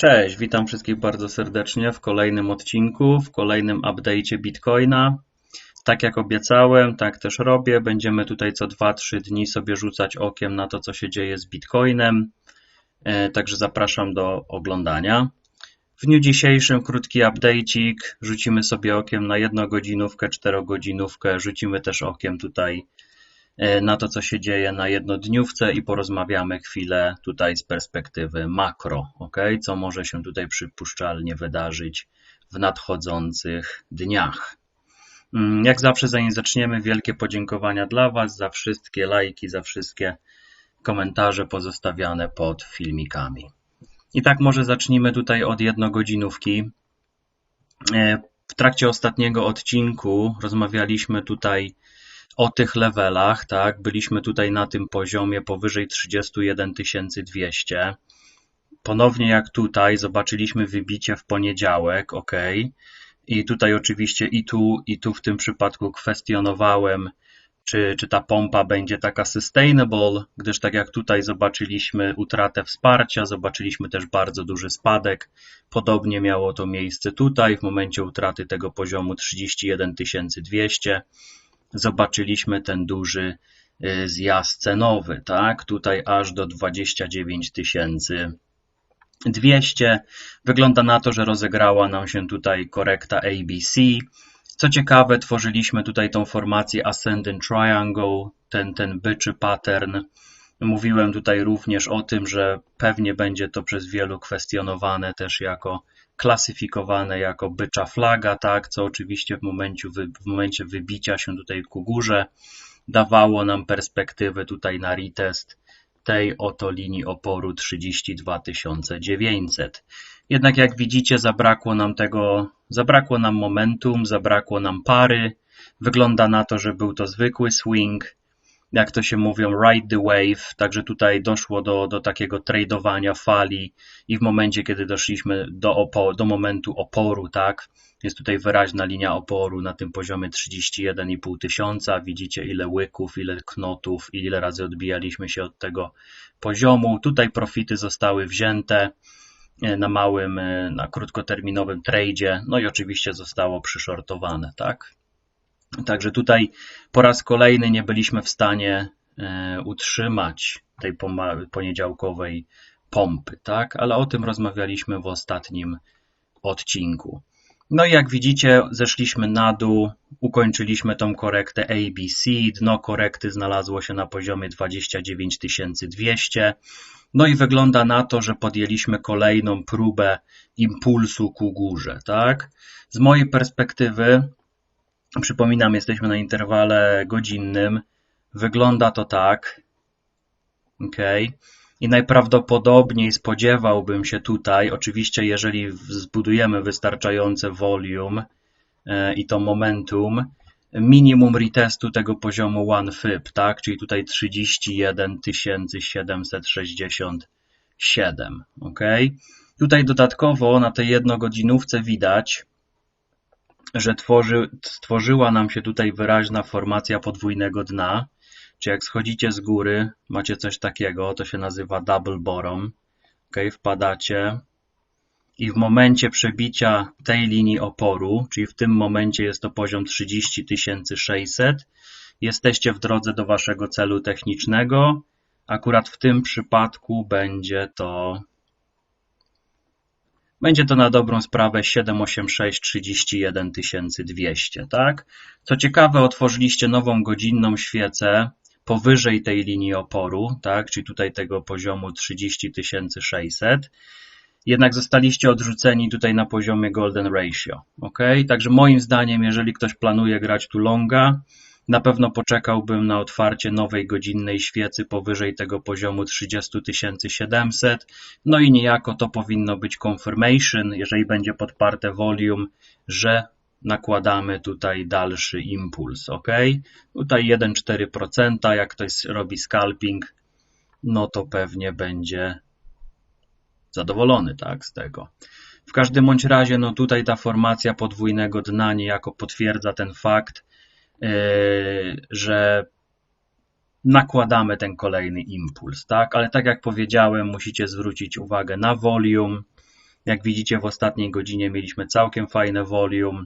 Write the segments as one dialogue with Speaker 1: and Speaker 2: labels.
Speaker 1: Cześć, witam wszystkich bardzo serdecznie w kolejnym odcinku, w kolejnym update'cie Bitcoina. Tak jak obiecałem, tak też robię. Będziemy tutaj co 2-3 dni sobie rzucać okiem na to, co się dzieje z Bitcoinem. E, także zapraszam do oglądania. W dniu dzisiejszym krótki update'cik. Rzucimy sobie okiem na jednogodzinówkę, czterogodzinówkę. Rzucimy też okiem tutaj na to, co się dzieje na jednodniówce i porozmawiamy chwilę tutaj z perspektywy makro, ok? Co może się tutaj przypuszczalnie wydarzyć w nadchodzących dniach. Mm, jak zawsze, zanim zaczniemy, wielkie podziękowania dla Was za wszystkie lajki, za wszystkie komentarze pozostawiane pod filmikami. I tak może zacznijmy tutaj od jednogodzinówki. E, w trakcie ostatniego odcinku rozmawialiśmy tutaj o tych levelach, tak, byliśmy tutaj na tym poziomie powyżej 31 200. Ponownie jak tutaj zobaczyliśmy wybicie w poniedziałek, ok. I tutaj oczywiście i tu, i tu w tym przypadku kwestionowałem, czy, czy ta pompa będzie taka sustainable, gdyż tak jak tutaj zobaczyliśmy utratę wsparcia, zobaczyliśmy też bardzo duży spadek. Podobnie miało to miejsce tutaj w momencie utraty tego poziomu 31 200 zobaczyliśmy ten duży y, zjazd cenowy, tak? Tutaj aż do 29 200. Wygląda na to, że rozegrała nam się tutaj korekta ABC. Co ciekawe, tworzyliśmy tutaj tą formację Ascending Triangle, ten, ten byczy pattern. Mówiłem tutaj również o tym, że pewnie będzie to przez wielu kwestionowane też jako klasyfikowane jako bycza flaga, tak, co oczywiście w momencie, w momencie wybicia się tutaj ku górze dawało nam perspektywę tutaj na retest tej oto linii oporu 32 900. Jednak jak widzicie zabrakło nam tego, zabrakło nam momentum, zabrakło nam pary. Wygląda na to, że był to zwykły swing, jak to się mówią, ride the wave, także tutaj doszło do, do takiego tradowania fali i w momencie, kiedy doszliśmy do, opo, do momentu oporu, tak, jest tutaj wyraźna linia oporu na tym poziomie 31,5 tysiąca, widzicie ile łyków, ile knotów i ile razy odbijaliśmy się od tego poziomu, tutaj profity zostały wzięte e, na małym, e, na krótkoterminowym tradzie, no i oczywiście zostało przyshortowane, tak. Także tutaj po raz kolejny nie byliśmy w stanie e, utrzymać tej poniedziałkowej pompy, tak? Ale o tym rozmawialiśmy w ostatnim odcinku. No i jak widzicie, zeszliśmy na dół, ukończyliśmy tą korektę ABC, dno korekty znalazło się na poziomie 29 200. No i wygląda na to, że podjęliśmy kolejną próbę impulsu ku górze, tak? Z mojej perspektywy Przypominam, jesteśmy na interwale godzinnym. Wygląda to tak. OK. I najprawdopodobniej spodziewałbym się tutaj, oczywiście, jeżeli zbudujemy wystarczające volume e, i to momentum, minimum retestu tego poziomu 1 FIB, tak? Czyli tutaj 31 767. OK. Tutaj dodatkowo na tej jednogodzinówce widać, że tworzy, stworzyła nam się tutaj wyraźna formacja podwójnego dna, czy jak schodzicie z góry, macie coś takiego, to się nazywa double bottom, ok, wpadacie i w momencie przebicia tej linii oporu, czyli w tym momencie jest to poziom 30 600, jesteście w drodze do waszego celu technicznego, akurat w tym przypadku będzie to będzie to na dobrą sprawę 786 31 200, tak? Co ciekawe, otworzyliście nową godzinną świecę powyżej tej linii oporu, tak? Czyli tutaj tego poziomu 30 600. Jednak zostaliście odrzuceni tutaj na poziomie golden ratio, ok? Także moim zdaniem, jeżeli ktoś planuje grać tu longa, na pewno poczekałbym na otwarcie nowej godzinnej świecy powyżej tego poziomu 30 700. No i niejako to powinno być confirmation, jeżeli będzie podparte volume, że nakładamy tutaj dalszy impuls, ok? Tutaj 1,4%, jak ktoś robi scalping, no to pewnie będzie zadowolony tak, z tego. W każdym bądź razie, no tutaj ta formacja podwójnego dna niejako potwierdza ten fakt, że nakładamy ten kolejny impuls, tak? Ale tak jak powiedziałem, musicie zwrócić uwagę na volume, Jak widzicie, w ostatniej godzinie mieliśmy całkiem fajne volume,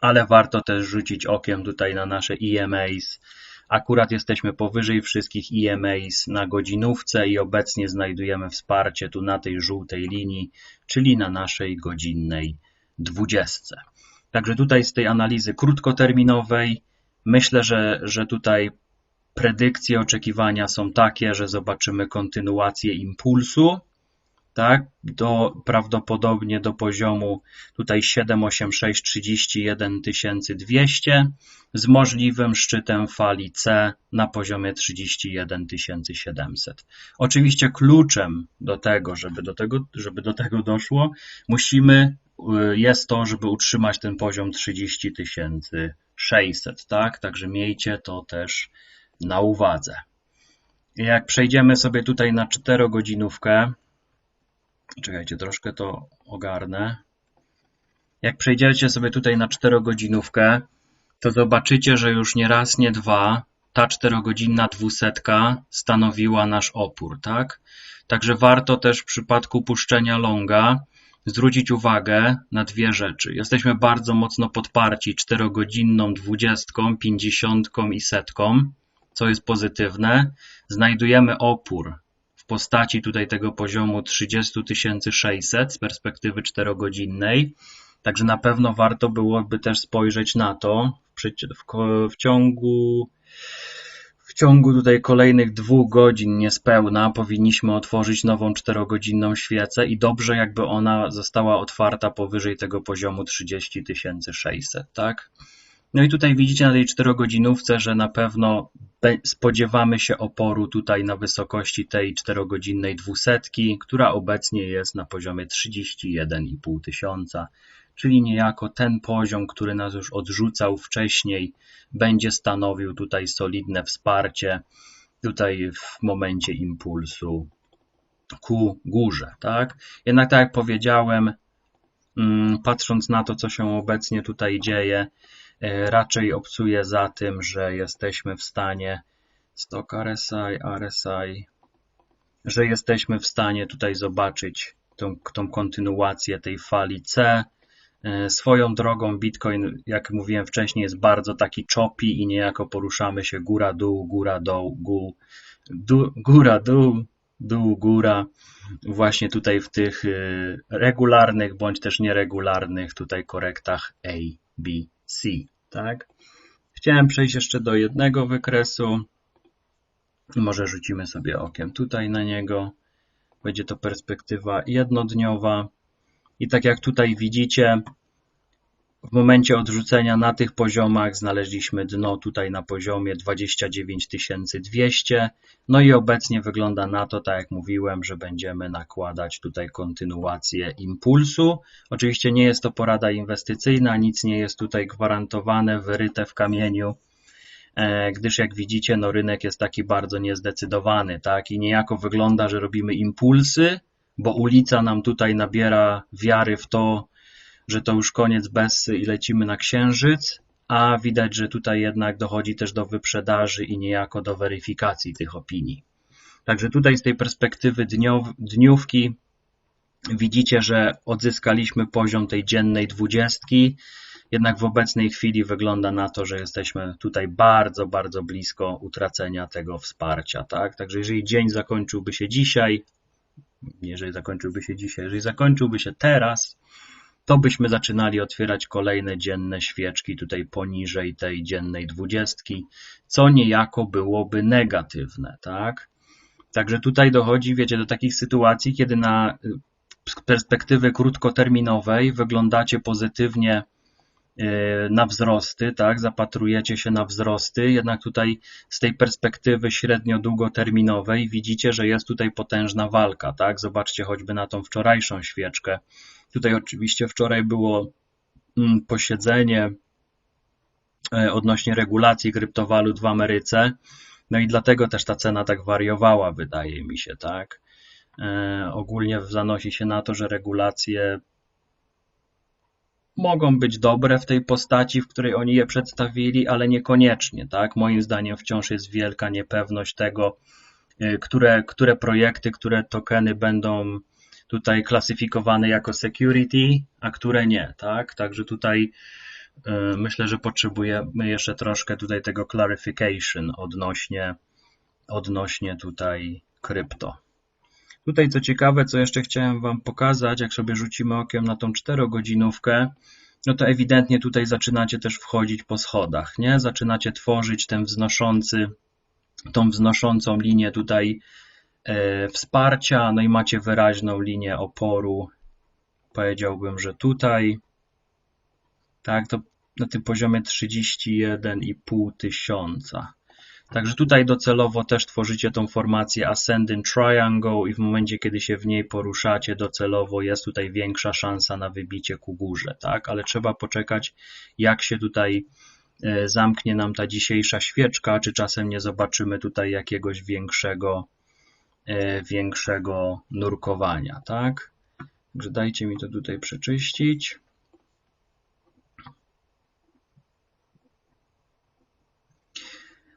Speaker 1: ale warto też rzucić okiem tutaj na nasze EMAs. Akurat jesteśmy powyżej wszystkich EMAs na godzinówce i obecnie znajdujemy wsparcie tu na tej żółtej linii, czyli na naszej godzinnej dwudziestce. Także tutaj z tej analizy krótkoterminowej myślę, że, że tutaj predykcje, oczekiwania są takie, że zobaczymy kontynuację impulsu, tak, do, prawdopodobnie do poziomu tutaj 786 31 200 z możliwym szczytem fali C na poziomie 31 700. Oczywiście kluczem do tego, żeby do tego, żeby do tego doszło, musimy jest to, żeby utrzymać ten poziom 30 600, tak? Także miejcie to też na uwadze. Jak przejdziemy sobie tutaj na 4 godzinówkę, czekajcie, troszkę to ogarnę. Jak przejdziecie sobie tutaj na 4 godzinówkę, to zobaczycie, że już nie raz, nie dwa ta 4-godzinna dwusetka stanowiła nasz opór, tak? Także warto też w przypadku puszczenia longa zwrócić uwagę na dwie rzeczy. Jesteśmy bardzo mocno podparci 4-godzinną dwudziestką, pięćdziesiątką i setką co jest pozytywne, znajdujemy opór w postaci tutaj tego poziomu 30 600 z perspektywy 4-godzinnej. Także na pewno warto byłoby też spojrzeć na to w, w, ciągu ciągu tutaj kolejnych dwóch godzin niespełna powinniśmy otworzyć nową czterogodzinną świecę i dobrze jakby ona została otwarta powyżej tego poziomu 30 600, tak? No i tutaj widzicie na tej czterogodzinówce, że na pewno spodziewamy się oporu tutaj na wysokości tej czterogodzinnej dwusetki, która obecnie jest na poziomie 31,5 tysiąca, czyli niejako ten poziom, który nas już odrzucał wcześniej, będzie stanowił tutaj solidne wsparcie tutaj w momencie impulsu ku górze, tak? Jednak tak jak powiedziałem, mm, patrząc na to, co się obecnie tutaj dzieje, E, raczej obcuję za tym, że jesteśmy w stanie stock RSI, RSI, że jesteśmy w stanie tutaj zobaczyć tą, tą kontynuację tej fali C. E, swoją drogą Bitcoin, jak mówiłem wcześniej, jest bardzo taki choppy i niejako poruszamy się góra-dół, góra-dół, dół, góra-dół, dół, góra, właśnie tutaj w tych e, regularnych bądź też nieregularnych tutaj korektach A, B, C, tak? Chciałem przejść jeszcze do jednego wykresu. Może rzucimy sobie okiem tutaj na niego. Będzie to perspektywa jednodniowa. I tak jak tutaj widzicie, w momencie odrzucenia na tych poziomach znaleźliśmy dno tutaj na poziomie 29 200. No i obecnie wygląda na to, tak jak mówiłem, że będziemy nakładać tutaj kontynuację impulsu. Oczywiście nie jest to porada inwestycyjna, nic nie jest tutaj gwarantowane, wyryte w kamieniu, e, gdyż jak widzicie, no rynek jest taki bardzo niezdecydowany, tak? I niejako wygląda, że robimy impulsy, bo ulica nam tutaj nabiera wiary w to, że to już koniec Bessy i lecimy na Księżyc, a widać, że tutaj jednak dochodzi też do wyprzedaży i niejako do weryfikacji tych opinii. Także tutaj z tej perspektywy dniówki widzicie, że odzyskaliśmy poziom tej dziennej dwudziestki, jednak w obecnej chwili wygląda na to, że jesteśmy tutaj bardzo, bardzo blisko utracenia tego wsparcia. Tak? Także jeżeli dzień zakończyłby się dzisiaj, jeżeli zakończyłby się dzisiaj, jeżeli zakończyłby się teraz, to byśmy zaczynali otwierać kolejne dzienne świeczki tutaj poniżej tej dziennej dwudziestki, co niejako byłoby negatywne, tak? Także tutaj dochodzi, wiecie, do takich sytuacji, kiedy na perspektywy krótkoterminowej wyglądacie pozytywnie y, na wzrosty, tak, zapatrujecie się na wzrosty, jednak tutaj z tej perspektywy średnio-długoterminowej widzicie, że jest tutaj potężna walka, tak, zobaczcie choćby na tą wczorajszą świeczkę, Tutaj oczywiście wczoraj było mm, posiedzenie e, odnośnie regulacji kryptowalut w Ameryce. No i dlatego też ta cena tak wariowała, wydaje mi się, tak. E, ogólnie zanosi się na to, że regulacje mogą być dobre w tej postaci, w której oni je przedstawili, ale niekoniecznie, tak. Moim zdaniem wciąż jest wielka niepewność tego, e, które, które projekty, które tokeny będą tutaj klasyfikowane jako security, a które nie, tak? Także tutaj y, myślę, że potrzebujemy jeszcze troszkę tutaj tego clarification odnośnie, odnośnie tutaj krypto. Tutaj co ciekawe, co jeszcze chciałem Wam pokazać, jak sobie rzucimy okiem na tą czterogodzinówkę, no to ewidentnie tutaj zaczynacie też wchodzić po schodach, nie? Zaczynacie tworzyć ten wznoszący, tą wznoszącą linię tutaj e, wsparcia, no i macie wyraźną linię oporu. Powiedziałbym, że tutaj, tak, to na tym poziomie 31,5 tysiąca. Także tutaj docelowo też tworzycie tą formację Ascending Triangle i w momencie, kiedy się w niej poruszacie docelowo jest tutaj większa szansa na wybicie ku górze, tak? Ale trzeba poczekać, jak się tutaj e, zamknie nam ta dzisiejsza świeczka, czy czasem nie zobaczymy tutaj jakiegoś większego, e, większego nurkowania, tak? Także dajcie mi to tutaj przeczyścić.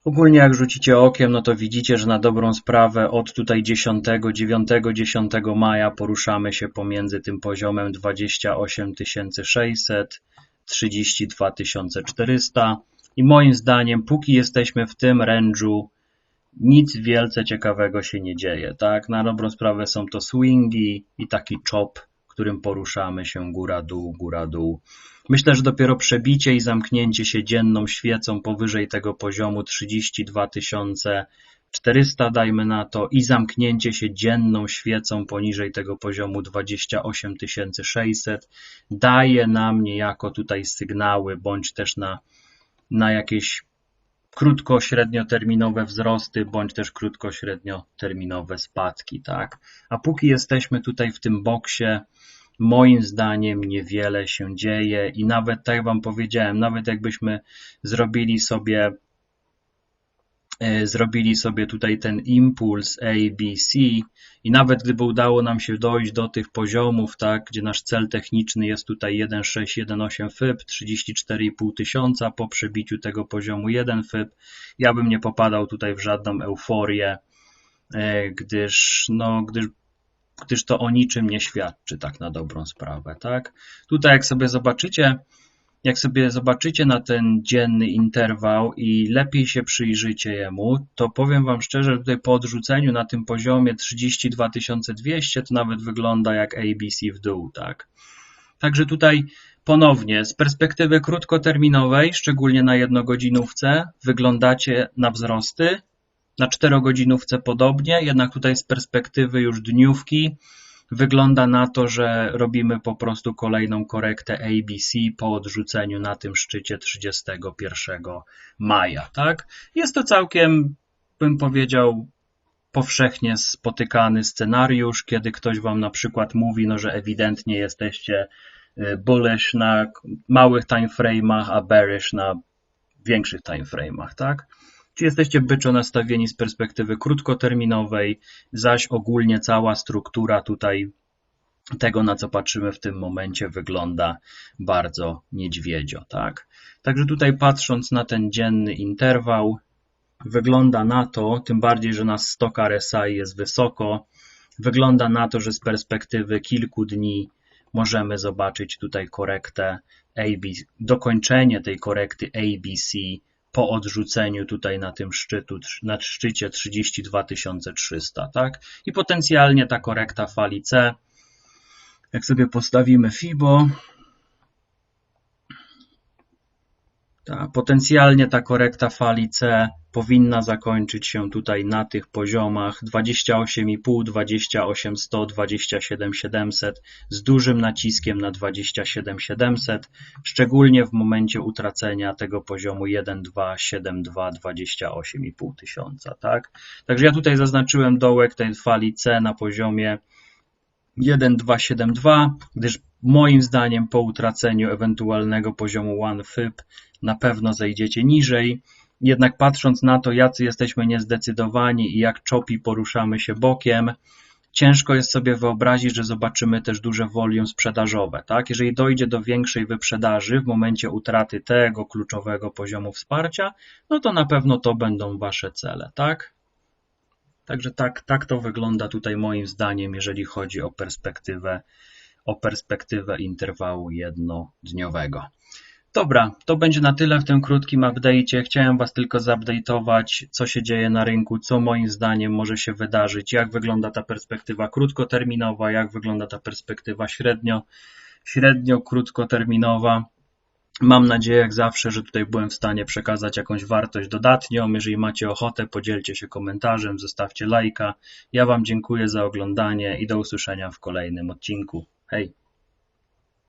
Speaker 1: Ogólnie jak rzucicie okiem, no to widzicie, że na dobrą sprawę od tutaj 10, 9, 10 maja poruszamy się pomiędzy tym poziomem 28 600, 32 400 i moim zdaniem póki jesteśmy w tym range'u nic wielce ciekawego się nie dzieje, tak? Na dobrą sprawę są to swingi i taki chop, którym poruszamy się góra-dół, góra-dół. Myślę, że dopiero przebicie i zamknięcie się dzienną świecą powyżej tego poziomu 32 400 dajmy na to i zamknięcie się dzienną świecą poniżej tego poziomu 28 600 daje nam niejako tutaj sygnały bądź też na, na jakieś krótko-średnioterminowe wzrosty bądź też krótko-średnioterminowe spadki, tak? A póki jesteśmy tutaj w tym boksie moim zdaniem niewiele się dzieje i nawet tak jak Wam powiedziałem, nawet jakbyśmy zrobili sobie zrobili sobie tutaj ten impuls A, B, C i nawet gdyby udało nam się dojść do tych poziomów, tak, gdzie nasz cel techniczny jest tutaj 1,618 FIB, 34,5 tysiąca po przebiciu tego poziomu 1 FIB, ja bym nie popadał tutaj w żadną euforię, e, gdyż, no, gdyż gdyż to o niczym nie świadczy tak na dobrą sprawę, tak? Tutaj jak sobie zobaczycie, jak sobie zobaczycie na ten dzienny interwał i lepiej się przyjrzycie jemu, to powiem Wam szczerze, że tutaj po odrzuceniu na tym poziomie 32 200 to nawet wygląda jak ABC w dół, tak? Także tutaj ponownie z perspektywy krótkoterminowej, szczególnie na jednogodzinówce, wyglądacie na wzrosty, na czterogodzinówce podobnie, jednak tutaj z perspektywy już dniówki wygląda na to, że robimy po prostu kolejną korektę ABC po odrzuceniu na tym szczycie 31 maja. Tak? Jest to całkiem, bym powiedział, powszechnie spotykany scenariusz, kiedy ktoś wam na przykład mówi, no, że ewidentnie jesteście y, bullish na małych timeframe'ach, a bearish na większych timeframe'ach, tak? Czy jesteście byczo nastawieni z perspektywy krótkoterminowej, zaś ogólnie cała struktura tutaj tego, na co patrzymy w tym momencie, wygląda bardzo niedźwiedzio. Tak? Także tutaj patrząc na ten dzienny interwał, wygląda na to, tym bardziej, że nasz stok RSI jest wysoko, wygląda na to, że z perspektywy kilku dni możemy zobaczyć tutaj korektę ABC, dokończenie tej korekty ABC po odrzuceniu tutaj na tym szczytu, na szczycie 32 300, tak? I potencjalnie ta korekta fali C, jak sobie postawimy FIBO, ta, potencjalnie ta korekta fali C powinna zakończyć się tutaj na tych poziomach 28,5, 28100, 27700 z dużym naciskiem na 27700, szczególnie w momencie utracenia tego poziomu 1,272, 28,5 tysiąca. Tak? Także ja tutaj zaznaczyłem dołek tej fali C na poziomie 1,272, gdyż moim zdaniem po utraceniu ewentualnego poziomu 1 FIB na pewno zejdziecie niżej. Jednak patrząc na to, jacy jesteśmy niezdecydowani i jak czopi poruszamy się bokiem, ciężko jest sobie wyobrazić, że zobaczymy też duże volume sprzedażowe. Tak? Jeżeli dojdzie do większej wyprzedaży w momencie utraty tego kluczowego poziomu wsparcia, no to na pewno to będą Wasze cele. Tak? Także tak, tak to wygląda tutaj moim zdaniem, jeżeli chodzi o perspektywę, o perspektywę interwału jednodniowego. Dobra, to będzie na tyle w tym krótkim update'cie. Chciałem Was tylko zupdate'ować, co się dzieje na rynku, co moim zdaniem może się wydarzyć, jak wygląda ta perspektywa krótkoterminowa, jak wygląda ta perspektywa średnio, średnio krótkoterminowa. Mam nadzieję, jak zawsze, że tutaj byłem w stanie przekazać jakąś wartość dodatnią. Jeżeli macie ochotę, podzielcie się komentarzem, zostawcie lajka. Ja Wam dziękuję za oglądanie i do usłyszenia w kolejnym odcinku. Hej!